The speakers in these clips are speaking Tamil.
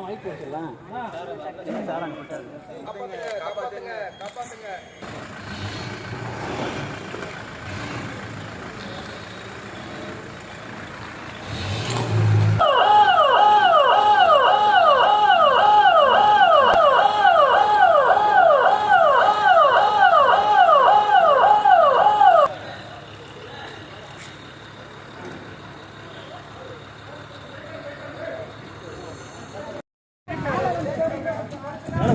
மைக் போட்டுடலாம் சார்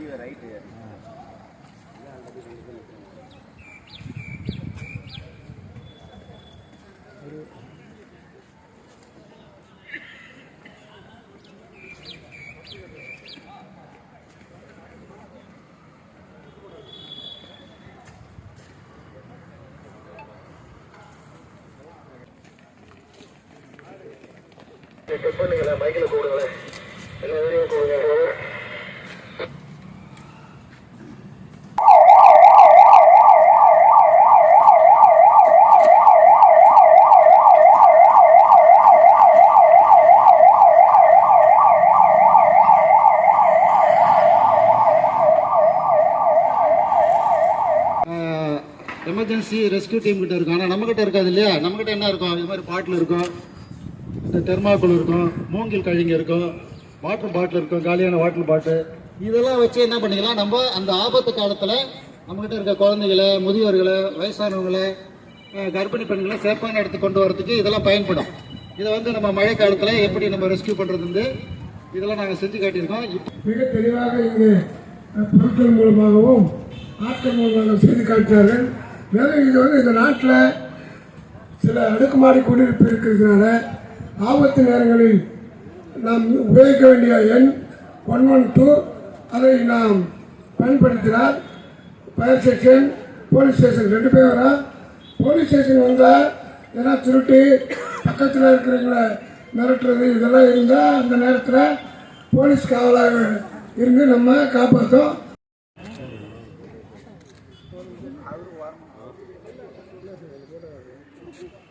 பண்ணுவாங்க செக் பண்ணுங்களேன் மைக்கில் கூடுங்களேன் எல்லா வீடியோ கூடுங்க எமர்ஜென்சி ரெஸ்க்யூ டீம் கிட்ட இருக்கும். ஆனால் நம்மக்கிட்ட இருக்காது இல்லையா? நம்மக்கிட்ட என்ன இருக்கும்? இது மாதிரி பாட்டில் இருக்கும். இந்த தெர்மாக்குள் இருக்கும். மூங்கில் கழிங்க இருக்கும். வாட்டர் பாட்டில் இருக்கும். காலியான வாட்டர் பாட்டில். இதெல்லாம் வச்சு என்ன பண்ணிக்கலாம்? நம்ம அந்த ஆபத்து காலத்தில் நம்மக்கிட்ட இருக்க குழந்தைகளை முதியோர்களை வயசானவங்களை கர்ப்பிணி பெண்களை சேஃபான இடத்துக்கு கொண்டு வரதுக்கு இதெல்லாம் பயன்படும். இதை வந்து நம்ம மழை காலத்தில் எப்படி நம்ம ரெஸ்க்யூ பண்ணுறது வந்து இதெல்லாம் நாங்கள் செஞ்சு காட்டியிருக்கோம். மிக தெளிவாக இங்கு பொருட்கள் மூலமாகவும் ஆட்கள் மூலமாக செய்து காட்டினார்கள் மேலும் இது வந்து இந்த நாட்டில் சில அடுக்குமாடி குடியிருப்பு இருக்கிறதுனால ஆபத்து நேரங்களில் நாம் உபயோகிக்க வேண்டிய எண் ஒன் ஒன் டூ அதை நாம் பயன்படுத்தினால் ஃபயர் ஸ்டேஷன் போலீஸ் ஸ்டேஷன் ரெண்டு பேர் வரும் போலீஸ் ஸ்டேஷன் வந்தால் ஏன்னா திருட்டு பக்கத்தில் இருக்கிறவங்கள மிரட்டுறது இதெல்லாம் இருந்தால் அந்த நேரத்தில் போலீஸ் காவலாக இருந்து நம்ம காப்பாற்றோம் 我们还是玩，认识很多的人。